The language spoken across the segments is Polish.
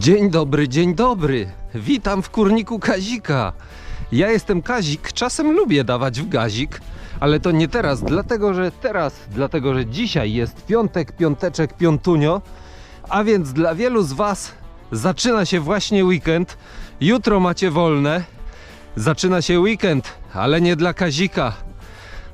Dzień dobry, dzień dobry. Witam w kurniku Kazika. Ja jestem Kazik, czasem lubię dawać w gazik, ale to nie teraz, dlatego że teraz, dlatego że dzisiaj jest piątek, piąteczek, piątunio, a więc dla wielu z Was zaczyna się właśnie weekend. Jutro macie wolne. Zaczyna się weekend, ale nie dla Kazika.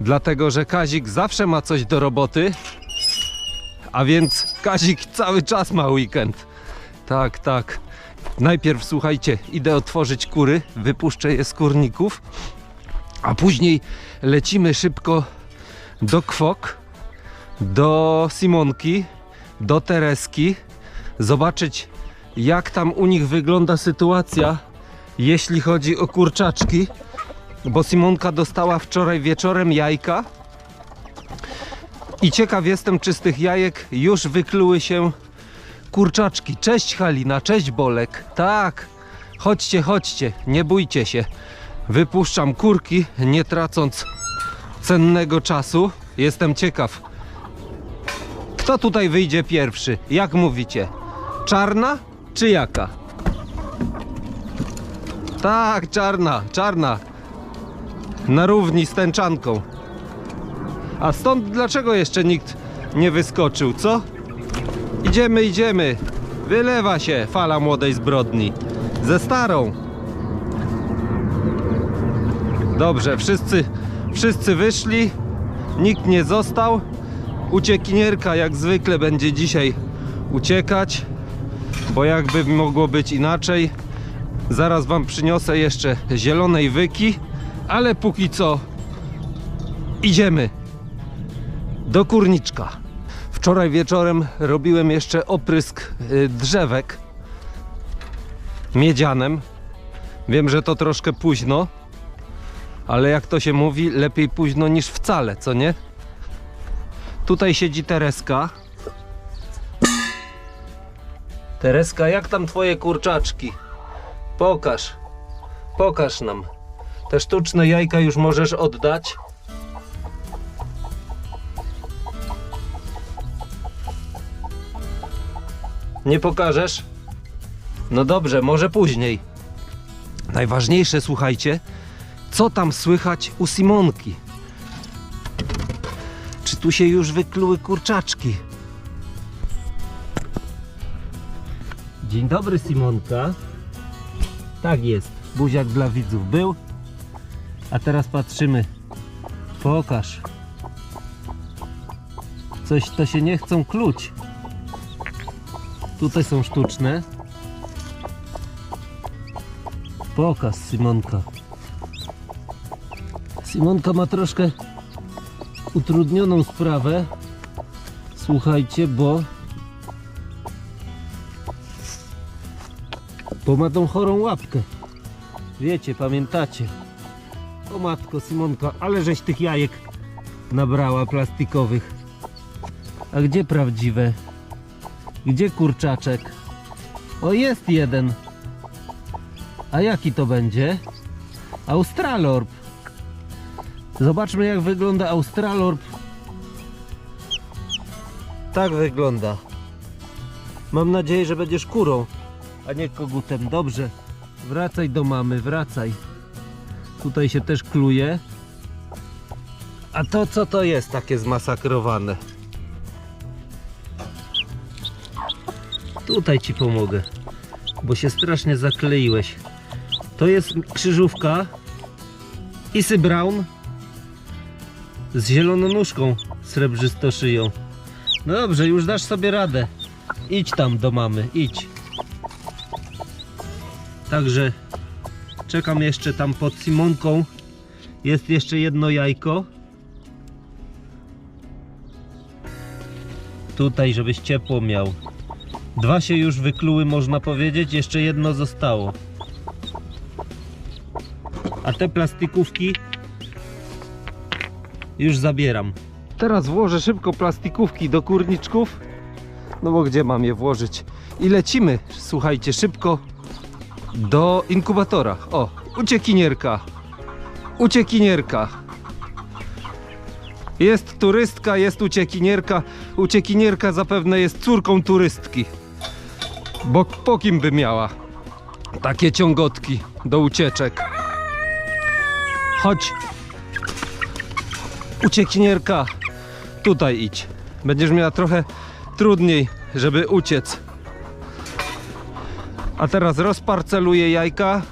Dlatego, że Kazik zawsze ma coś do roboty, a więc Kazik cały czas ma weekend. Tak, tak. Najpierw słuchajcie, idę otworzyć kury, wypuszczę je z kurników, a później lecimy szybko do Kwok, do Simonki, do Tereski, zobaczyć jak tam u nich wygląda sytuacja, jeśli chodzi o kurczaczki, bo Simonka dostała wczoraj wieczorem jajka i ciekaw jestem, czy z tych jajek już wykluły się kurczaczki. Cześć Halina, cześć Bolek. Tak, chodźcie, chodźcie, nie bójcie się. Wypuszczam kurki, nie tracąc cennego czasu. Jestem ciekaw. Kto tutaj wyjdzie pierwszy? Jak mówicie? Czarna czy jaka? Tak, czarna, czarna. Na równi z tęczanką. A stąd dlaczego jeszcze nikt nie wyskoczył, co? Idziemy, idziemy. Wylewa się fala młodej zbrodni. Ze starą. Dobrze, wszyscy, wszyscy wyszli. Nikt nie został. Uciekinierka jak zwykle będzie dzisiaj uciekać, bo jakby mogło być inaczej. Zaraz wam przyniosę jeszcze zielonej wyki, ale póki co idziemy do kurniczka. Wczoraj wieczorem robiłem jeszcze oprysk y, drzewek miedzianem. Wiem, że to troszkę późno, ale jak to się mówi, lepiej późno niż wcale, co nie? Tutaj siedzi Tereska. Tereska, jak tam twoje kurczaczki? Pokaż. Pokaż nam. Te sztuczne jajka już możesz oddać. Nie pokażesz? No dobrze, może później. Najważniejsze, słuchajcie, co tam słychać u Simonki? Czy tu się już wykluły kurczaczki? Dzień dobry, Simonka. Tak jest, buziak dla widzów był. A teraz patrzymy. Pokaż. Coś to się nie chcą kluć. Tutaj są sztuczne. Pokaż Simonka. Simonka ma troszkę utrudnioną sprawę. Słuchajcie, bo bo ma tą chorą łapkę. Wiecie, pamiętacie. O matko Simonka, ale żeś tych jajek nabrała plastikowych. A gdzie prawdziwe? Gdzie kurczaczek? O, jest jeden. A jaki to będzie? Australorp. Zobaczmy jak wygląda Australorp. Tak wygląda. Mam nadzieję, że będziesz kurą, a nie kogutem. Dobrze. Wracaj do mamy, wracaj. Tutaj się też kluje. A to co to jest takie zmasakrowane? Tutaj ci pomogę, bo się strasznie zakleiłeś. To jest krzyżówka Isy Brown z zieloną nóżką srebrzysto szyją. No dobrze, już dasz sobie radę. Idź tam do mamy, idź. Także czekam jeszcze tam pod Simonką. Jest jeszcze jedno jajko. Tutaj, żebyś ciepło miał. Dwa się już wykluły, można powiedzieć, jeszcze jedno zostało. A te plastikówki już zabieram. Teraz włożę szybko plastikówki do kurniczków. No bo gdzie mam je włożyć? I lecimy, słuchajcie, szybko do inkubatora. O, uciekinierka. Uciekinierka. Jest turystka, jest uciekinierka. Uciekinierka zapewne jest córką turystki. Bo po kim by miała takie ciągotki do ucieczek? Chodź. Uciekinierka. Tutaj idź. Będziesz miała trochę trudniej, żeby uciec. A teraz rozparceluję jajka.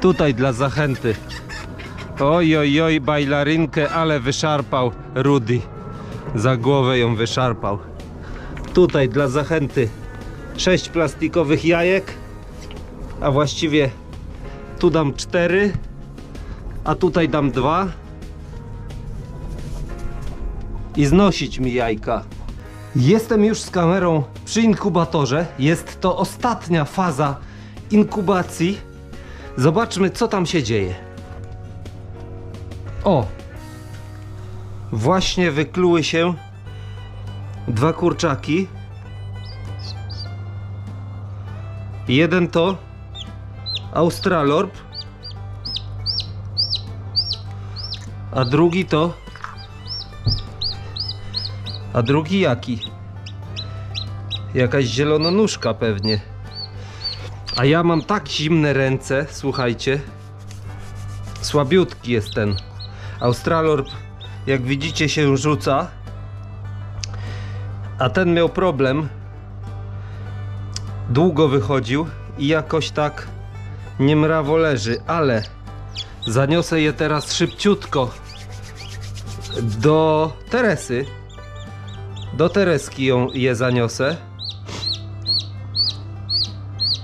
Tutaj dla zachęty. Oj, oj, oj, bajlarynkę, ale wyszarpał Rudy. Za głowę ją wyszarpał. Tutaj dla zachęty sześć plastikowych jajek, a właściwie tu dam cztery, a tutaj dam dwa i znosić mi jajka. Jestem już z kamerą przy inkubatorze. Jest to ostatnia faza inkubacji. Zobaczmy, co tam się dzieje. O! Właśnie wykluły się dwa kurczaki. Jeden to Australorp, a drugi to. A drugi jaki? Jakaś zielononóżka pewnie. A ja mam tak zimne ręce, słuchajcie. Słabiutki jest ten. Australorp, jak widzicie, się rzuca. A ten miał problem. Długo wychodził i jakoś tak niemrawo leży, ale zaniosę je teraz szybciutko do Teresy. Do Tereski ją je zaniosę.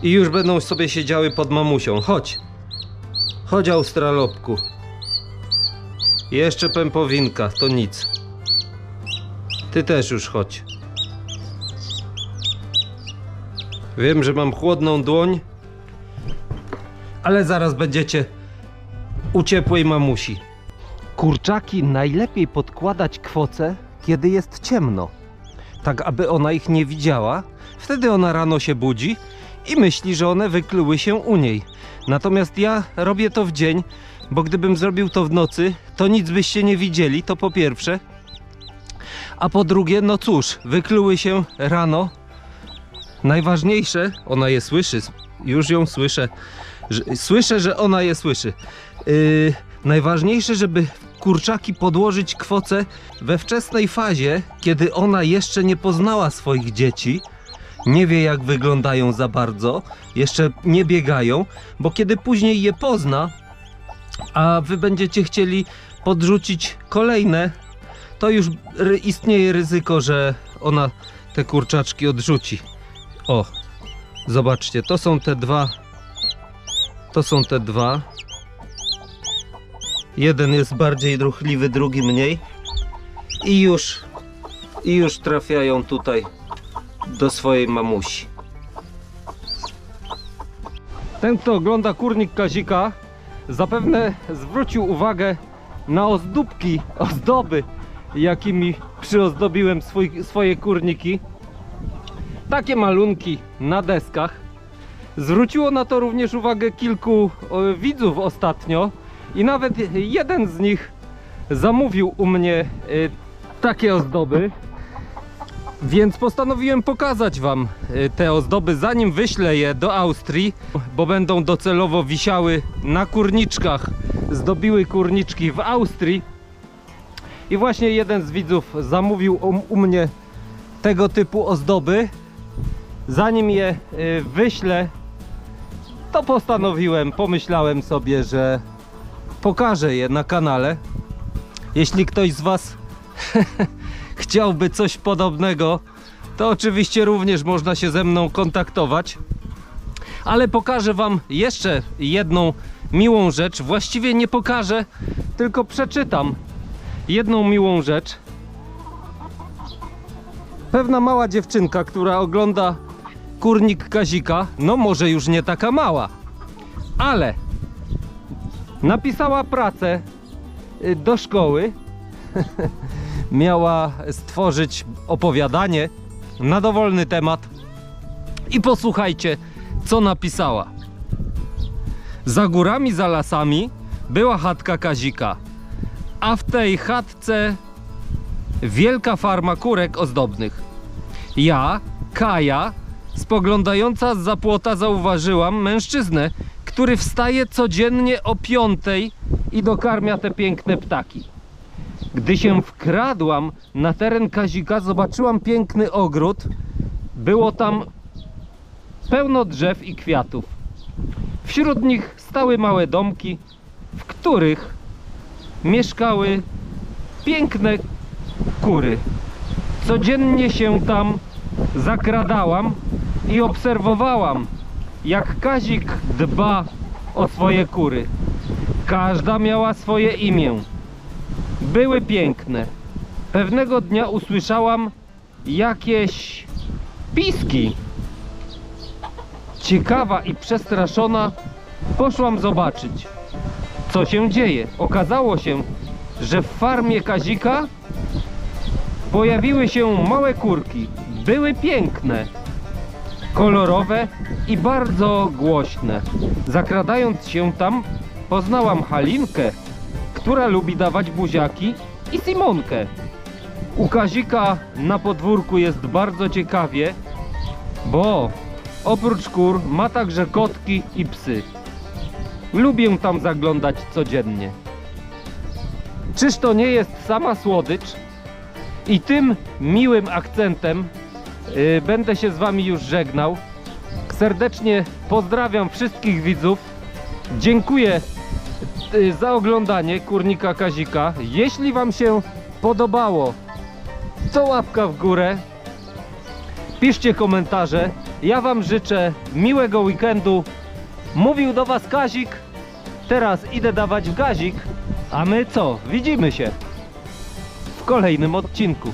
I już będą sobie siedziały pod mamusią. Chodź. Chodź Australopku. Jeszcze pępowinka, to nic. Ty też już chodź. Wiem, że mam chłodną dłoń, ale zaraz będziecie u ciepłej mamusi. Kurczaki najlepiej podkładać kwoce, kiedy jest ciemno. Tak, aby ona ich nie widziała. Wtedy ona rano się budzi i myśli, że one wykluły się u niej. Natomiast ja robię to w dzień, bo gdybym zrobił to w nocy, to nic byście nie widzieli, to po pierwsze. A po drugie, no cóż, wykluły się rano. Najważniejsze, ona je słyszy, już ją słyszę. Że, słyszę, że ona je słyszy. Yy, najważniejsze, żeby kurczaki podłożyć kwoce we wczesnej fazie, kiedy ona jeszcze nie poznała swoich dzieci. Nie wie, jak wyglądają za bardzo, jeszcze nie biegają, bo kiedy później je pozna, a wy będziecie chcieli podrzucić kolejne, to już istnieje ryzyko, że ona te kurczaczki odrzuci. O, zobaczcie, to są te dwa. To są te dwa. Jeden jest bardziej ruchliwy, drugi mniej. I już, i już trafiają tutaj do swojej mamusi. Ten, kto ogląda kurnik Kazika, zapewne zwrócił uwagę na ozdóbki, ozdoby, jakimi przyozdobiłem swój, swoje kurniki. Takie malunki na deskach. Zwróciło na to również uwagę kilku o, widzów ostatnio i nawet jeden z nich zamówił u mnie y, takie ozdoby. Więc postanowiłem pokazać Wam y, te ozdoby, zanim wyślę je do Austrii, bo będą docelowo wisiały na kurniczkach. Zdobiły kurniczki w Austrii. I właśnie jeden z widzów zamówił u, u mnie tego typu ozdoby. Zanim je y, wyślę, to postanowiłem, pomyślałem sobie, że pokażę je na kanale. Jeśli ktoś z Was chciałby coś podobnego, to oczywiście również można się ze mną kontaktować. Ale pokażę Wam jeszcze jedną miłą rzecz. Właściwie nie pokażę, tylko przeczytam jedną miłą rzecz. Pewna mała dziewczynka, która ogląda kurnik Kazika, no może już nie taka mała, ale napisała pracę y, do szkoły miała stworzyć opowiadanie na dowolny temat. I posłuchajcie, co napisała. Za górami, za lasami była chatka Kazika, a w tej chatce wielka farma kurek ozdobnych. Ja, Kaja, spoglądająca z zapłota zauważyłam mężczyznę, który wstaje codziennie o piątej i dokarmia te piękne ptaki. Gdy się wkradłam na teren Kazika, zobaczyłam piękny ogród. Było tam pełno drzew i kwiatów. Wśród nich stały małe domki, w których mieszkały piękne kury. Codziennie się tam zakradałam i obserwowałam, jak Kazik dba o swoje kury. Każda miała swoje imię. Były piękne. Pewnego dnia usłyszałam jakieś piski. Ciekawa i przestraszona poszłam zobaczyć, co się dzieje. Okazało się, że w farmie Kazika pojawiły się małe kurki. Były piękne, kolorowe i bardzo głośne. Zakradając się tam, poznałam Halinkę, która lubi dawać buziaki, i Simonkę. U Kazika na podwórku jest bardzo ciekawie, bo oprócz kur ma także kotki i psy. Lubię tam zaglądać codziennie. Czyż to nie jest sama słodycz? I tym miłym akcentem będę się z Wami już żegnał. Serdecznie pozdrawiam wszystkich widzów. Dziękuję y, za oglądanie Kurnika Kazika. Jeśli Wam się podobało, to łapka w górę. Piszcie komentarze. Ja Wam życzę miłego weekendu. Mówił do Was Kazik. Teraz idę dawać w gazik. A my co? Widzimy się w kolejnym odcinku.